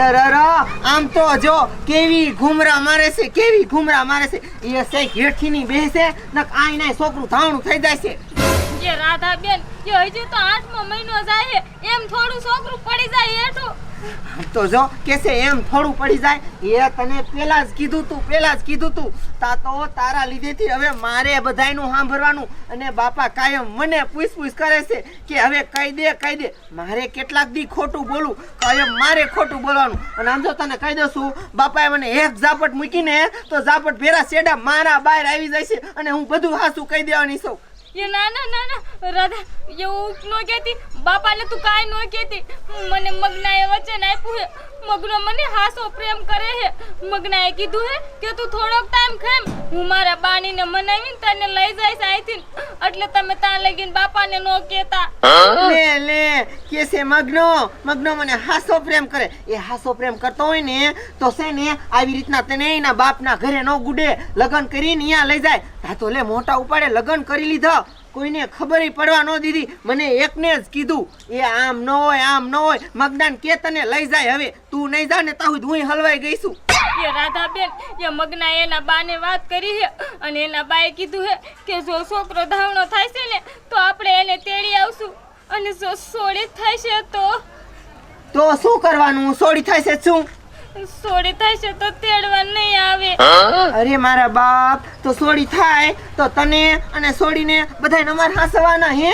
અરે અરે આમ તો જો કેવી ઘુમરા મારે છે, કેવી ઘુમરા મારે છે. એ સૈક હેઠીની બેસે નક આઈ નાય છોકરું ધાવણું થઈ જાય છે. જે રાધા બેન એ હજુ તો આઠમો મહિનો જાય એમ થોડું છોકરું પડી જાય હેઠું. તો જો કે એમ થોડું પડી જાય, એ તને પેલા જ કીધું તું, પેલા જ કીધું તું. તા તો તારા લીધેથી હવે મારે બધાયનું સાંભળવાનું અને બાપા કાયમ મને પૂછ પૂછ કરે છે કે હવે કહી દે કહી દે. મારે કેટલાક દી ખોટું બોલું, કાયમ મારે ખોટું બોલવાનું. અને આમ જો તને કહી દઉં છું, બાપાએ મને એક ઝાપટ મૂકીને તો ઝાપટ ભેરા શેડા મારા બહાર આવી જાય છે અને હું બધું હાસું કહી દેવાની છું. એ ના ના ના ના રાધા એવું ન કહેતી બાપાને તું કાંઈ ન કહેતી મને મગનાએ વચન આપ્યું હે મગનો મને હાસો પ્રેમ કરે હે. મગનાએ કીધું હે કે તું થોડોક ટાઈમ ખેમ. હું મારા બાનીને મનાવીને તને લઈ જઈશ આઈથી. એટલે તમે ત્યાં લગીને બાપાને નો કેતા લે લે કે છે મગનો? મગનો મને હાસો પ્રેમ કરે. એ હાસો પ્રેમ કરતો હોય ને તો છે ને આવી રીતના તને એના બાપના ઘરે નો ગુડે લગ્ન કરીને અહીંયા લઈ જાય. હા તો લે મોટા ઉપાડે લગ્ન કરી લીધા. કોઈને ખબર પડવા ન દીધી. મને એકને જ કીધું એ આમ ન હોય આમ ન હોય મગદાન કે તને લઈ જાય હવે. તું નહીં જા ને તાહું હું હલવાઈ ગઈ છું એ રાધાબેન એ મગના એના બાને વાત કરી છે અને એના બાએ કીધું છે કે જો છોકરો ધાવણો થાય છે ને તો આપણે એને તેડી આવશું. અને જો સોળી થાય છે તો? તો શું કરવાનું? સોળી થાય છે શું? સોડી થાય છે તો તેડવા નહીં આવે. અરે મારા બાપ તો સોડી થાય તો તને અને સોડીને બધાય અમારે હાસવાના હે?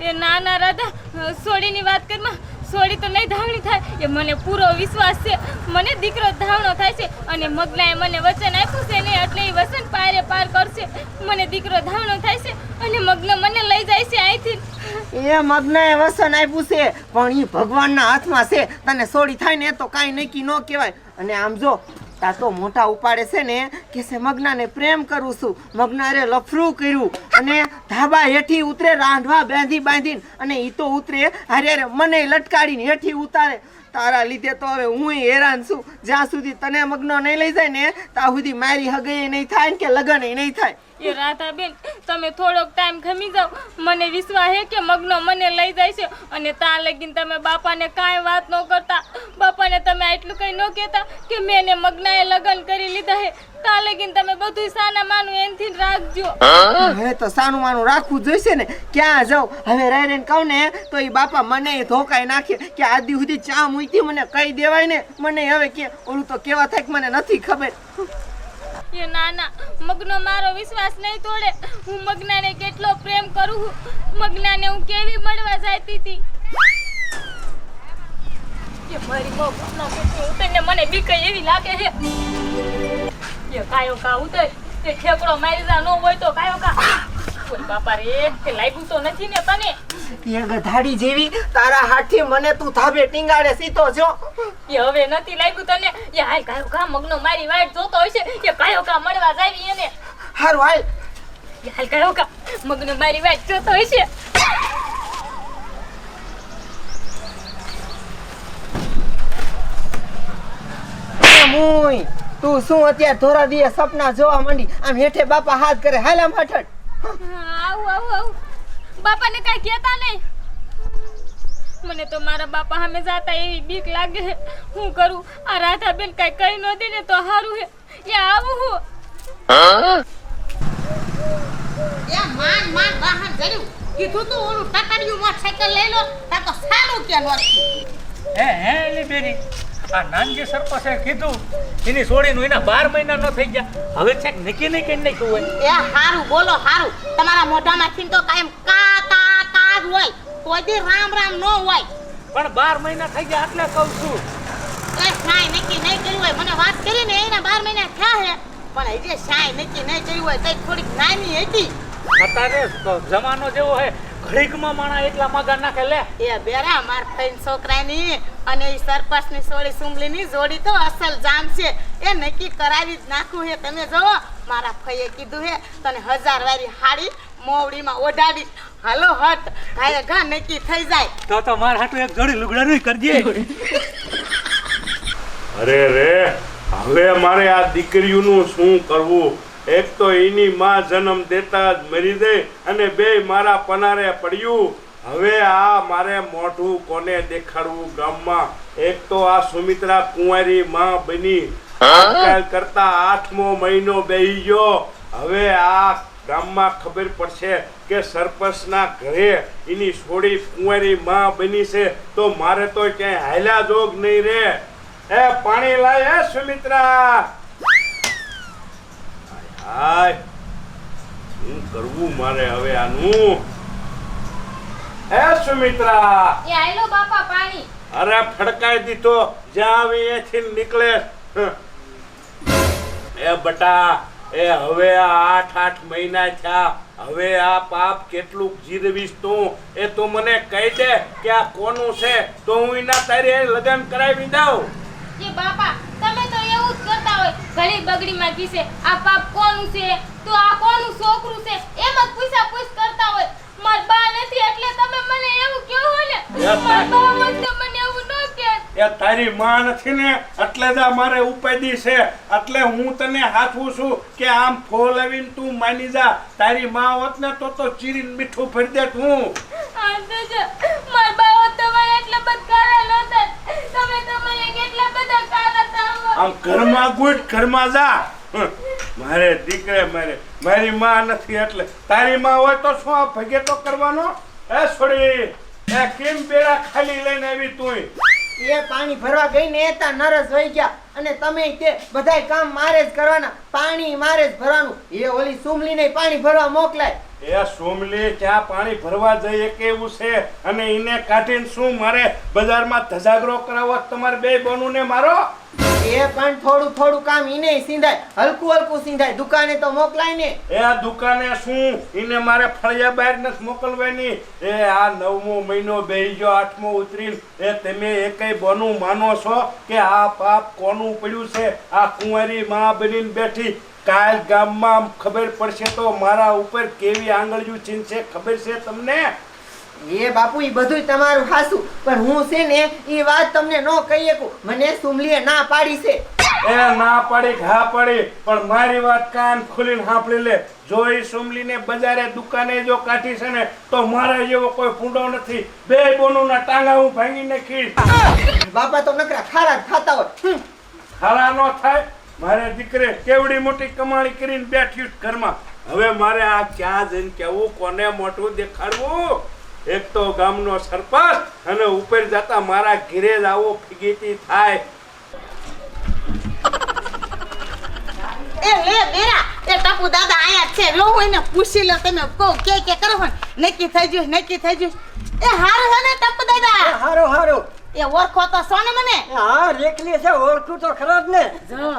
એ નાના રાધા સોડીની વાત કરમાં સોડી તો નહીં ધાવણી થાય. એ મને પૂરો વિશ્વાસ છે. મને દીકરો ધાવણો થાય છે અને મગનાએ મને વચન આપ્યું છે ને એટલે એ વચન પારે પાર કરશે. મને દીકરો ધાવણો થાય છે અને મગ્ન મને લઈ જાય છે અહીંથી. એ મગ્નએ વચન આપ્યું છે, પણ એ ભગવાનના હાથમાં છે. તને સોડી થાય ને તો કાંઈ નક્કી ન કહેવાય. અને આમ જો તા તો મોટા ઉપાડે છે ને કે છે, મગનાને પ્રેમ કરું છું. મગનારે લફરું કર્યું અને ધાબા હેઠી ઉતરે, રાંધવા બાંધી બાંધીને અને ઈ તો ઉતરે, હારે હારે મને લટકાડીને હેઠી ઉતારે. તારા લીધે તો હવે હું હેરાન છું. જ્યાં સુધી તને મગ્ન નહીં લઈ જાય ને, ત્યાં સુધી મારી હગઈ નહીં થાય ને કે લગ્ન નહીં થાય. એ રાધાબેન તમે થોડોક ટાઈમ ખમી જાઓ. મને વિશ્વાસ હે કે મગનો મને લઈ જાય છે અને ત્યાં લગીને તમે બાપાને કાંઈ વાત ન કરતા. બાપાને તમે આટલું કંઈ ન કહેતા કે મેં એને મગનાએ લગ્ન કરી લીધા હે. ત્યાં લગીને તમે બધું સાના માનું એનથી રાખજો. હવે તો સાનું માનું રાખવું જોઈશે ને. ક્યાં જાઉં? હવે રહી રહીને કહું ને તો એ બાપા મને ધોકાઈ નાખે કે આદિ સુધી ચા મૂકી મને કહી દેવાય ને? મને હવે કે ઓલું તો કેવા થાય કે મને નથી ખબર. એ નાના, મગનો મારો વિશ્વાસ નહીં તોડે. હું મગનાને કેટલો પ્રેમ કરું છું. મગનાને હું કેવી મળવા જાતી હતી? કે મારી બહુ મગનો કેટલો ઉતરીને મને બીક એવી લાગે છે. કે કાયો કા ઉતર? તે ઠેકડો મારી જા ન હોય તો કાયો કા? બાપા રે કે લાગ્યું તો નથી ને તને? એ ગધાડી જેવી તારા હાથથી મને તું ધાબે ટીંગાડે સીતો જો એ હવે નથી લાગ્યું તને? એ હાલ કાયો કા મગનો મારી વાટ જોતો હશે એ કાયો કા મળવા જાવી એને. હારું હાલ. એ હાલ કાયો કા મગનો મારી વાટ જોતો હોય છે. મુય તું શું અત્યારે ધોરા દીએ સપના જોવા માંડી? આમ હેઠે બાપા હાથ કરે હાલ આમ હઠડ આવું આવું આવું. બાપાને કાંઈ કહેતા નહીં. મને તો મારા બાપા સામે જાતા એવી બીક લાગે છે. હું કરું? આ રાધાબેન કાંઈ કહી ન દે ને તો સારું હે એ આવું હું. એ માન માન વાહન કર્યું કીધું તું ઓલું ટકડિયું સાયકલ લઈ લો તા તો સારું કે નહોતું હે હે એલી બેરી. આ નાનજી સરપંચે કીધું એની છોડીનું એના બાર મહિના ન થઈ ગયા. હવે છેક નક્કી નહીં કરી નાખ્યું હોય? એ હારું બોલો હારું. તમારા મોઢામાંથી તો કાયમ કા કા કા જ હોય. કોઈ રામ રામ ન હોય. પણ બાર મહિના થઈ ગયા એટલે કહું છું. એ સાય નક્કી નહીં કર્યું હોય. મને વાત કરી ને એના બાર મહિના થયા હે પણ હજી સાય નક્કી નહીં કર્યું હોય તો થોડીક નાની હતી. અત્યારે જમાનો જેવો હે ઘડીકમાં માણા એટલા માગા નાખે લે. એ બેરા માર ફઈન છોકરાની અને એ સરપંચની સોળી સુંબલીની જોડી તો અસલ જામ છે. એ નક્કી કરાવી જ નાખું હે તમે જોવો. મારા ફઈએ કીધું હે તને હજાર વારી હાડી મોવડીમાં ઓઢાડી હાલો હટ. ભાઈ ઘા નક્કી થઈ જાય. તો તો માર હાટું એક જોડી લુગડાનું કરજે. અરે રે હવે મારે આ દીકરીઓનું શું કરવું? એક તો એની માં જન્મ દેતા જ મરી દે અને બે મારા પનારે પડ્યું. હવે આ મારે મોઢું કોને દેખાડવું ગામમાં? એક તો આ સુમિત્રા કુંવારી માં બની. કરતા આઠમો મહિનો બેહી ગયો. હવે આ ગામમાં ખબર પડશે કે સરપંચના ઘરે એની છોડી કુંવારી માં બની છે. તો મારે તો ક્યાંય હાલ્યા જોગ નહીં રે. એ પાણી લાય હે સુમિત્રા! હાય. શું કરવું મારે હવે આનું? હે સુમિત્રા. એ આયલો બાપા પાણી. અરે ફડકાઈ દીધો. જ્યાં આવી એથી નીકળે. એ બટા એ હવે આ આઠ આઠ મહિના થયા. હવે આ પાપ કેટલું જીરવીશ તું? એ તું મને કહી દે કે આ કોનું છે? તો હું એના તારી લગ્ન કરાવી દઉં. બાપા ઘણી બગડીમાં ઘીસે આ પાપ કોનું છે? તો આ કોનું છોકરું છે? એમ જ પૂછા પૂછ કરતા હોય. માર બા નથી એટલે તમે મને એવું કહો ને? માર બા તો મને એવું ન કહેત એ તારી માં નથી ને એટલે જ મારે ઉપાધી છે. એટલે હું તને હાથું છું કે આમ ફોલાવીને તું માની જા. તારી માં હોત ને તો તો ચીરીને મીઠું ફરી દે તો માર બા હોત તો મને એટલા બધા કાળા નહોતા. તમે કેટલા બધા આમ ઘરમાં ગુટ ઘરમાં જા. મારે દીકરે, મારે, મારી માં નથી એટલે તારી માં હોય તો શું આ ભગે તો કરવાનો? એ છોડી એ કેમ બેડા ખાલી લઈને આવી તું એ પાણી ભરવા ગઈ ને એતા નરસ વહી ગયા અને તમે તે બધાય કામ મારે જ કરવાના, પાણી મારે જ ભરવાનું. એ ઓલી સુમલીને પાણી ભરવા મોકલાય. એ સોમલી ક્યાં પાણી ભરવા જઈએ કેવું છે? અને એને કાઢીને શું મારે બજારમાં ધજાગરો કરાવવા તમારે બે બનુ ને મારો? એ પણ થોડું થોડું કામ ઈને સિંધાય હલકું હલકું સિંધાય દુકાને તો મોકલાય ને. એ આ દુકાને શું? એને મારે ફળિયા બહાર નથી મોકલવાની. એ આ નવમો મહિનો બેહી આઠમો ઉતરીને. એ તમે એકેય બનું માનો છો કે આ પાપ કોનું પડ્યું છે? આ કુંવારી માં બનીને બેઠી કાલ ગામમાં ખબર પડશે તો મારા ઉપર કેવી આંગળીયું ચીનશે ખબર છે તમને? એ બાપુ એ બધું તમારું હાસું. પણ હું છે ને એ વાત તમને ન કહી શકું. મને સુમલીએ ના પાડી છે. એ ના પાડી ઘા પાડી પણ મારી વાત કાન ખોલીને સાંભળી લે. જો એ સુમલીને બજારે દુકાને જો કાઢી છે ને તો મારા જેવો કોઈ ફૂંડો નથી. બે બોનુના ટાંગા હું ભાંગી નાખી બાપા તો નકરા ખારા ખાતા હોય. ખારા નો થાય. મારે દીકરે કેવડી મોટી કમાણી કરીને બેઠી ઘરમાં. હવે મારે આ ક્યાં જઈને કેવું કોને મોટું દેખાડવું? એક તો ગામનો સરપંચ અને ઉપર જતા મારા ઘેરે જ આવો ફીગીતી થાય. એ લે બેરા એ ટપુ દાદા આયા છે. લો હું એને પૂછી લો તમે કહો કે કે કરો નક્કી થઈ ગયું નક્કી થઈ ગયું. એ હારું હે ને ટપુ દાદા? હારું હારું. એ ઓળખો તો છો ને મને? હા રેખલી છે ઓળખું તો ખરો જ ને. જો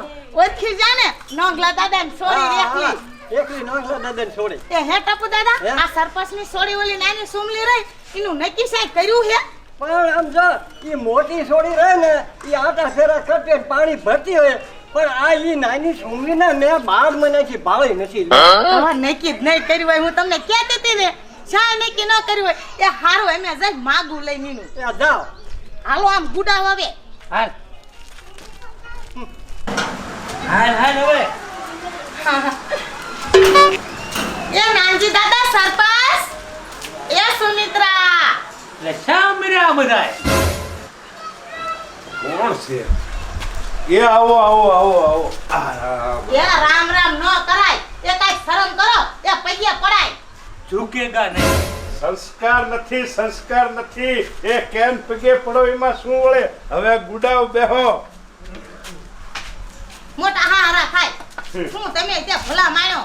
ઓળખી જા ને. નોંગલા દાદા ને સોરી રેખલી. રેખલી નોંગલા દાદા ને છોડી એ હે ટપુ દાદા આ સરપંચની સોરી ઓલી નાની સુમલી રહી એનું નક્કી સાહેબ કર્યું હે? પણ આમ જો એ મોટી છોડી રહે ને એ આટા ફેરા કરતે પાણી ભરતી હોય પણ આ ઈ નાની સુમલીને મેં બાર મહિનાથી ભાવે નથી નક્કી જ નહીં કર્યું હોય હું તમને કહેતી હતી ને શા નક્કી ન કર્યું હોય. એ હારું એમ જઈ માગું લઈ નીનું એ જાઓ. હાલો આમ ગુડા હવે. હાલ. હાલ હાલ હવે. એ નાનજી દાદા સરપંચ. એ સુમિત્રા. એટલે શા મર્યા બધાય કોણ છે? એ આવો આવો આવો આવો. એ રામ રામ ન કરાય. એ કાંઈ શરમ કરો એ પૈયે પડાય. ઝૂકેગા નહીં. સંસ્કાર નથી સંસ્કાર નથી. એ કેમ પગે પડો એમાં શું વળે? હવે ગુડાવ બેહો. મોટા હા હારા થાય. શું તમે તે ભલા માણો?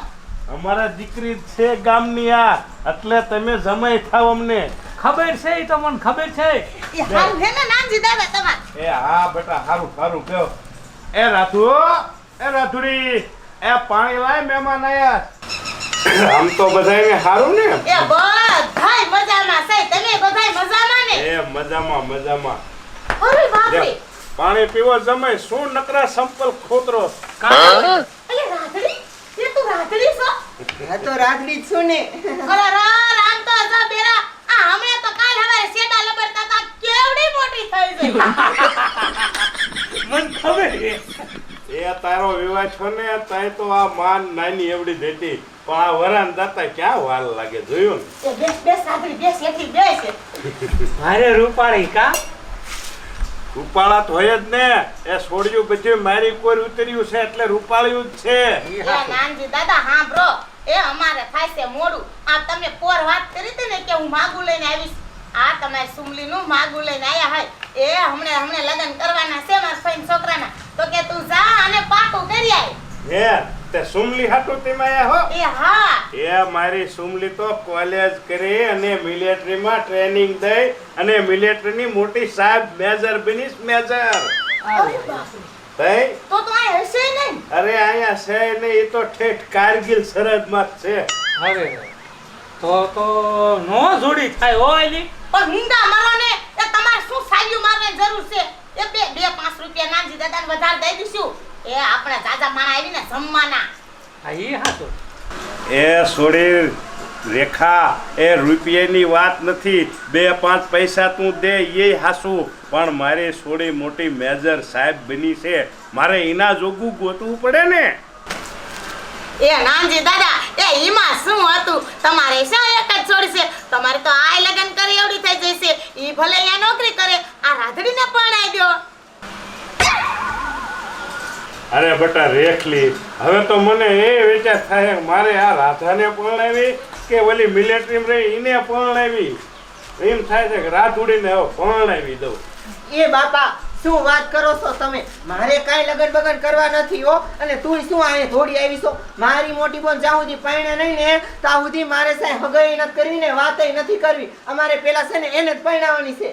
અમારા દીકરી છે ગામની આ. એટલે તમે જમાઈ થાવ અમને. ખબર છે એ તો મને ખબર છે. એ હારું હે ને નાનજી દાદા તમાર. એ હા બેટા હારું હારું બેહો. એ રાધુ એ રાધુડી એ પાણી લાય મહેમાન આયા. આમ તો બધાયને હારું ને. એ છે તમે મજામાં ને? એ મજામાં મજામાં. અરે બાપરે. લે, પાણી પીવો જમાય શું નકરા સંપલ ખોતરો? અલે રાધડી એ તું રાધડી છો? આ તો રાગડી છું ને. અરે રા રામ તો અજા બેરા આ હમણે તો કાલ હવારે સેડા લબડતા તા કેવડી મોટી થઈ ગઈ. મને ખબર છે. એ તારો વિવાહ છો ને તાય તો આ માન નાની એવડી દેતી પણ આ વરાન દાતા ક્યાં વાલ લાગે જોયું ને? બેસ બેસ રાધડી બેસ એથી બેસ મારે રૂપાળી કા? રૂપાળા તો હોય જ ને. એ છોડ્યું બધું મારી કોર ઉતર્યું છે એટલે રૂપાળ્યું જ છે. એ નાનજી દાદા હાંભળો એ અમારે થાય છે મોડું. આ તમે પોર વાત કરી હતી ને કે હું માગું લઈને આવીશ? આ તમારી સુમલીનું માગું લઈને આયા હોય. એ હમણે હમણે લગ્ન કરવાના છે મારા ફઈન છોકરાના તો કે તું જા અને પાકું કરી આય હે તે સુમલી હાટું તેમાં આયા હો? એ હા. એ મારી સુમલી તો કોલેજ કરી અને મિલિટરીમાં ટ્રેનિંગ દઈ અને મિલિટરીની મોટી સાહેબ મેજર બિનિસ મેજર તઈ? તો તો આ હશે નહીં અરે અહીંયા છે ને એ તો ઠેઠ કારગિલ સરહદમાં જ છે. અરે તો તો નો જોડી થાય હો એલી પણ હિંડા મારો ને એ તમારે શું સાયું મારવાની જરૂર છે? એ બે બે પાંચ રૂપિયા નાનજી દાદાને વધારે દઈ દઈશું. એ આપણે જાજા માણા આવીને જમવાના. હા ઈ હાચું. એ છોડી રેખા એ રૂપિયાની વાત નથી. બે પાંચ પૈસા તું દે એ હાસું પણ મારી છોડી મોટી મેજર સાહેબ બની છે. મારે એના જોગું ગોતવું પડે ને? એ નાનજી દાદા એ ઈમાં શું હતું? તમારે શા એક જ છોડી છે? તમારે તો આ લગન કરી એવડી થઈ જશે. ઈ ભલે અહીંયા નોકરી કરે આ રાધડીને પરણાઈ દો અરે બટા રેખલી હવે તો મને એ વિચાર થાય મારે આ રાધાને પરણાવી કે ઓલી મિલિટરી રહી એને પરણાવી? એમ થાય છે કે રાત ઉડીને હવે પરણાવી દઉં. એ બાપા શું વાત કરો છો તમે? મારે કાંઈ લગન બગન કરવા નથી હો અને તું શું આને થોડી આવી છો મારી મોટી બોન જ્યાં સુધી પરણે નહીં ને ત્યાં સુધી મારે સાહેબ હગાઈ નથી કરવી ને વાતય નથી કરવી. અમારે પેલા છે ને એને જ પરણાવવાની છે.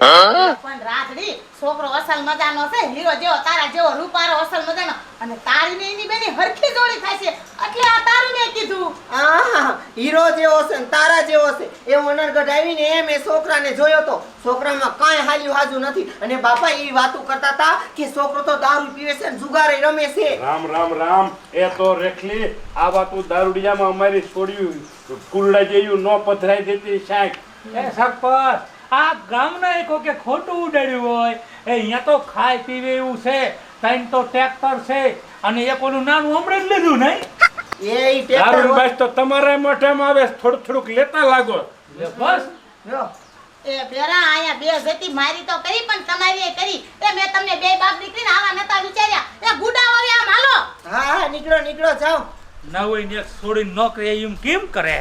પણ રાધડી છોકરો અસલ મજાનો છે હીરો જેવો તારા જેવો રૂપારો અસલ મજાનો. અને તારી ને એની બેની હરખી જોડી થાય છે. એટલે આ તારું મેં કીધું. આહા, હીરો જેવો છે ને તારા જેવો છે. એ ઓનરગઢ આવીને એમ એ છોકરાને જોયો તો છોકરામાં કાંઈ હાલ્યું હાજુ નથી. અને બાપા એ વાતું કરતા હતા કે છોકરો તો દારૂ પીવે છે ને જુગારે રમે છે. રામ રામ રામ. એ તો રેખલી આ વાતું દારૂડિયામાં અમારી છોડ્યું. કુરડા જેવું ન પધરાઈ દેતી શાક એ સરપંચ આ ગામના એકો કે ખોટું ઉડાડ્યું હોય? એ અહીંયા તો ખાય પીવે એવું છે ત્રણ તો ટ્રેક્ટર છે અને એક ઓલું નાનું હમણાં જ લીધું નહીં? એ દારૂ બસ તો તમારા મોઢામાં આવે થોડુંક થોડુંક લેતા લાગો. બસ. એ બેરા અહીંયા બે જતી મારી તો કરી પણ તમારી એ કરી. એ મેં તમને બે બાપ દીકરીને આવા નતા વિચાર્યા. એ ગુડા હવે આમ હાલો. હા હા નીકળો નીકળો જાઓ. નવી ને એક નોકરી એમ કેમ કરે?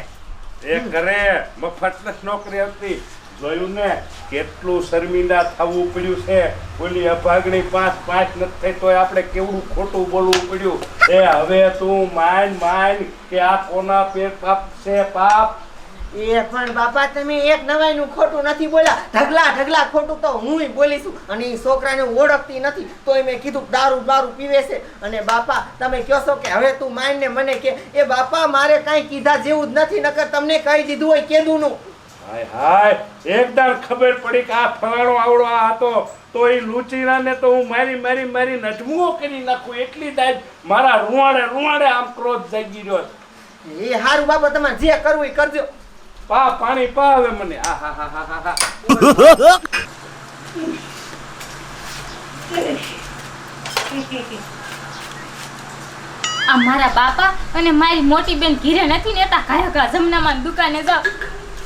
એ કરે મફત નોકરી હતી જોયું ને? કેટલું શર્મિંદા થવું પડ્યું છે? ઓલી અભાગણી પાંચ પાંચ નથી થઈ તોય આપણે કેવડું ખોટું બોલવું પડ્યું? એ હવે તું માન માન કે આ કોના પેટ પાપ છે પાપ? એ પણ બાપા, તમે એક નવાઈનું ખોટું નથી બોલ્યા. ઢગલા ઢગલા ખોટું તો હુંય બોલીશું. અને એ છોકરાને ઓળખતી નથી, તોય મેં કીધું દારૂ દારૂ પીવે છે. અને બાપા, તમે કહો છો કે હવે તું માનને મને કે, એ બાપા, મારે કાંઈ કીધા જેવું જ નથી, નકર તમને કહી દીધું હોય કેદુંનું. હાય હાય. એકદાર ખબર પડી કે આ ફલાણો આવડો આ હતો. તો એ લુચીરાને તો હું મારી મારી મારી નજમુઓ કરી નાખું. એટલી દાજ મારા રૂવાડે રૂવાડે આમ ક્રોધ જાગી રહ્યો એ હારું બાબા તમારે જે કરવું એ કરજો. પા પાણી પા હવે મને. આ હા હા હા હા હા. આ મારા બાપા અને મારી મોટી બેન ઘીરે નથી નેતા. કાયા કા જમનામાં દુકાને જાવ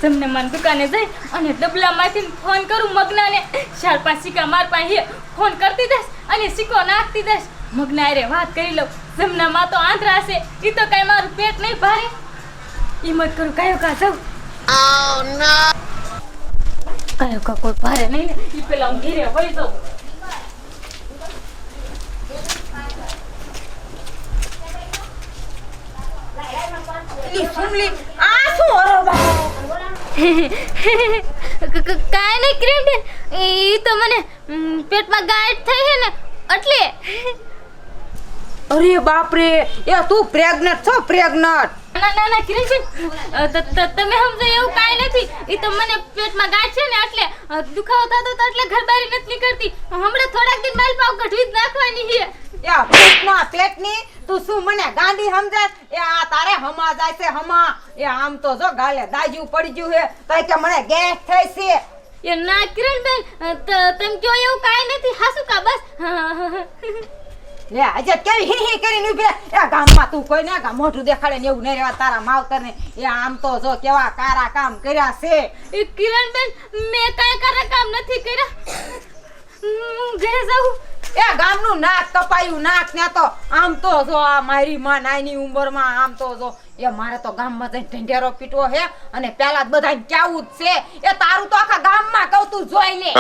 જમનામાં દુકાને જઈ અને ડબલામાંથી ફોન કરું મગનાને. ચાર પાંચ સિક્કા માર પાસે ફોન કરતી દઈશ અને સિક્કો નાખતી દઈશ મગના અરે વાત કરી લઉં. જમનામાં તો આંધળા છે એ તો કઈ મારું પેટ નહીં ભારે. હિંમત કરું કાયો કા જવું કાયો કા કોઈ ભારે નહીં ને? એ પેલા હું ઘેરે વળી જાઉં. ઈ સુમલી આ શું હરો કાંઈ નહીં ક્રીમ બેન એ તો મને પેટમાં ગાંઠ થઈ છે ને એટલે. અરે બાપ રે એ તું પ્રેગ્નન્ટ છો પ્રેગ્નન્ટ ના ના ના ત- તમે સમજો એવું કાંઈ નથી. એ તો મને પેટમાં ગાંઠ છે ને એટલે દુખાવો થતો તો એટલે ઘર બારી નથી નીકળતી. હમણાં થોડાક દિન પાવ કઢવી જ નાખવાની છે. પેટમાં પેટની તું શું મને ગાંધી સમજાય? એ આ તારે હમા જાય છે હમા. એ આમ તો જો ગાલે દાજ્યું પડી ગયું હે તો કે મને ગેસ થઈ છે. એ ના કિરણ બેન અ, તમે કયો એવું કાંઈ નથી. હાસુ કા બસ? લે આજે કેવી હી હી કરીને ઊભી એ ગામમાં તું કોઈ ને ગામ મોઢું દેખાડે ને એવું નહીં રહેવા તારા માવતર ને એ આમ તો જો કેવા કારા કામ કર્યા છે. એ કિરણબેન મે કાય કારા કામ નથી કર્યા. હું ઘરે જાઉં. એ ગામનું નાક કપાયું નાક ને તો આમ તો જો આ મારી માં નાની ઉંમરમાં આમ તો જો એ મારે તો ગામમાં જઈને ઢંઢેરો પીટવો હે. અને પેલા જ બધાને કેવું જ છે. એ તારું તો આખા ગામમાં કહું તું જોઈ લે.